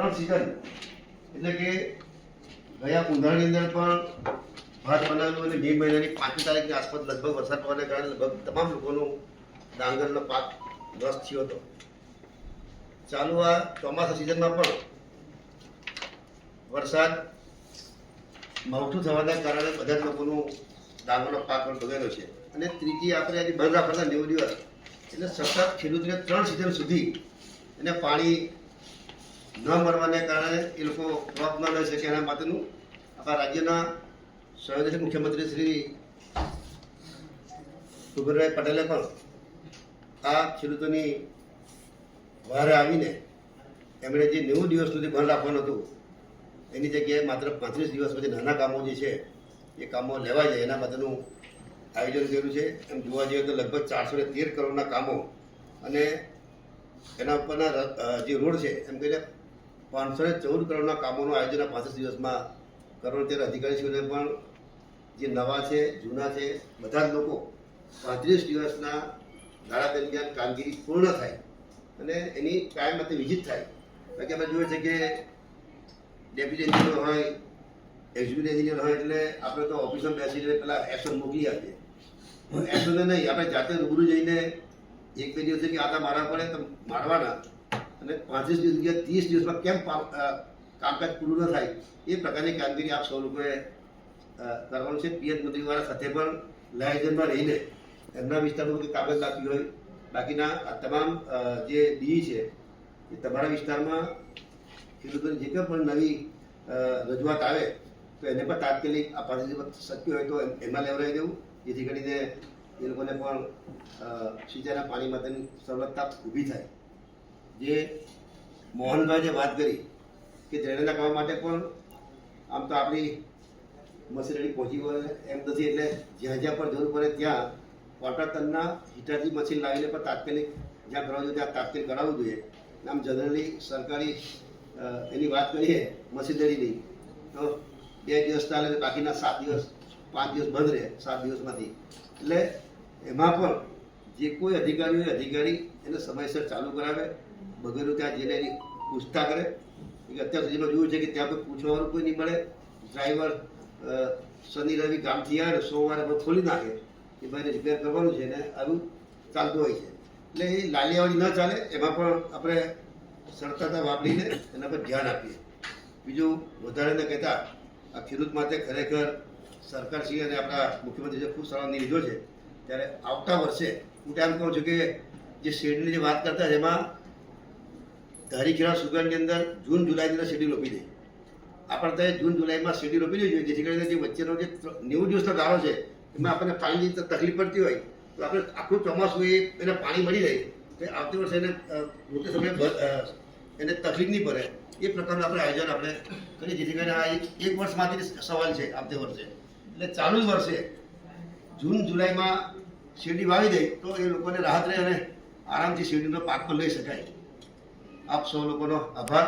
ત્રણ સિઝન એટલે કે ગયા ઉનાળાની અંદર પણ ભાત બનાવેલું અને બે મહિનાની પાંચમી તારીખની આસપાસ લગભગ વરસાદ પડવાને કારણે લગભગ તમામ લોકોનો ડાંગરનો પાક નષ્ટ થયો હતો. ચાલુ આ ચોમાસા સિઝનમાં પણ વરસાદ માવઠું થવાના કારણે બધા જ લોકોનું ડાંગરનો પાક પણ બગડ્યો છે. અને ત્રીજી આપણે આજે બંધ રાખવાના નેવું દિવસ. એટલે સતત ખેડૂતને ત્રણ સિઝન સુધી એને પાણી ન મળવાને કારણે એ લોકો પ્રોબ્લેમ ન છે શકે એના માટેનું આપણા રાજ્યના સંવેદનશીલ મુખ્યમંત્રી શ્રી ભૂપેન્દ્રભાઈ પટેલે પણ આ ખેડૂતોની વારે આવીને એમણે જે નેવું દિવસ સુધી બંધ રાખવાનું હતું, એની જગ્યાએ માત્ર પાંત્રીસ દિવસ પછી નાના કામો જે છે, એ કામો લેવાય જાય એના માટેનું આયોજન કર્યું છે. એમ જોવા જઈએ તો લગભગ ચારસો ને તેર કરોડના કામો અને એના ઉપરના જે રોડ છે, એમ કહીને પાંચસો ને ચૌદ કરોડના કામોનું આયોજન પાંત્રીસ દિવસમાં કરવાનું ત્યારે અધિકારીશ્રીઓને પણ જે નવા છે, જૂના છે, બધા જ લોકો પાંત્રીસ દિવસના ગાળા દરમિયાન કામગીરી પૂર્ણ થાય અને એની કાયમ માટે વિજિત થાય. બાકી આપણે જોઈએ છે કે ડેપ્યુટી એન્જિનિયર હોય, એક્ઝિક્યુટિવ એન્જિનિયર હોય એટલે આપણે તો ઓફિસમાં બેસીને પહેલાં એક્શન મોકલી આપીએ. એક્શનને નહીં, આપણે જાતે રૂબરૂ જઈને એક બે દિવસે કે આતા મારા પડે તો મારવાના. અને પાંત્રીસ દિવસ કે ત્રીસ દિવસમાં કેમ કામકાજ પૂરું ન થાય, એ પ્રકારની કામગીરી આપ સૌ લોકોએ કરવાનું છે. પીએચ મંત્રીવાળા સાથે પણ લાયજનમાં રહીને એમના વિસ્તારમાં કાગળ બાકી હોય. બાકીના આ તમામ જે ડી છે, એ તમારા વિસ્તારમાં ખેડૂતોની જે કંઈ પણ નવી રજૂઆત આવે, તો એને પણ તાત્કાલિક આ પાસે શક્ય હોય તો એમાં લેવડાવી દેવું. જેથી કરીને એ લોકોને પણ સિંચાઈના પાણી માટેની સવલતતા ઊભી થાય. જે મોહનભાઈ જે વાત કરી કે ડ્રેનેજના કામ માટે પણ આમ તો આપણી મશીનરી પહોંચી હોય એમ નથી, એટલે જ્યાં જ્યાં પણ જરૂર પડે ત્યાં વોટર ટનના હીટરથી મશીન લાવીને પણ તાત્કાલિક જ્યાં કરાવવું જોઈએ ત્યાં તાત્કાલિક કરાવવું જોઈએ. આમ જનરલી સરકારી એની વાત કરીએ મશીનરીની, તો બે દિવસ ચાલે બાકીના સાત દિવસ, પાંચ દિવસ બંધ રહે સાત દિવસમાંથી. એટલે એમાં પણ જે કોઈ અધિકારી હોય અધિકારી એને સમયસર ચાલુ કરાવે વગેરે ત્યાં જઈને એની પૂછતા કરે કે અત્યાર સુધીમાં જોયું છે કે ત્યાં કોઈ પૂછવાનું કોઈ નહીં મળે. ડ્રાઈવર શનિ, રવિ ગામથી આવે ને સોમવારે બધું ખોલી નાખે. કે ભાઈને રિપેર કરવાનું છે ને આવું ચાલતું હોય છે. એટલે એ લાલિયાવાળી ન ચાલે, એમાં પણ આપણે સરળતાતા વાપરીને એના પર ધ્યાન આપીએ. બીજું, વધારે ન કહેતા, આ ખેડૂત માટે ખરેખર સરકારશ્રી અને આપણા મુખ્યમંત્રીએ ખૂબ સારો નિર્ણય લીધો છે, ત્યારે આવતા વર્ષે હું ટાઈમ કહું છું કે જે શેડની જે વાત કરતા છે એમાં ધારીખેડા સુગરની અંદર જૂન, જુલાઈની અંદર શેડ્યુલ રોપી દે. આપણે ત્યાં જૂન, જુલાઈમાં શેડ્યુલ રોપી દેવી જોઈએ, જેથી કરીને જે વચ્ચેનો જે નેવું દિવસનો ગાળો છે, એમાં આપણને પાણીની તકલીફ પડતી હોય, તો આપણે આખું ચોમાસું એ એને પાણી મળી રહે, તો આવતી વર્ષે એને મોટે સમયે એને તકલીફ નહીં પડે. એ પ્રકારનું આપણે આયોજન આપણે કરીએ, જેથી કરીને આ એક એક વર્ષમાંથી સવાલ છે આવતી વર્ષે. એટલે ચાલુ જ વર્ષે જૂન, જુલાઈમાં શેરડી વાવી દે, તો એ લોકોને રાહત રહે અને આરામથી શેરડીનો પાક પણ લઈ શકાય. આપ સૌ લોકોનો આભાર.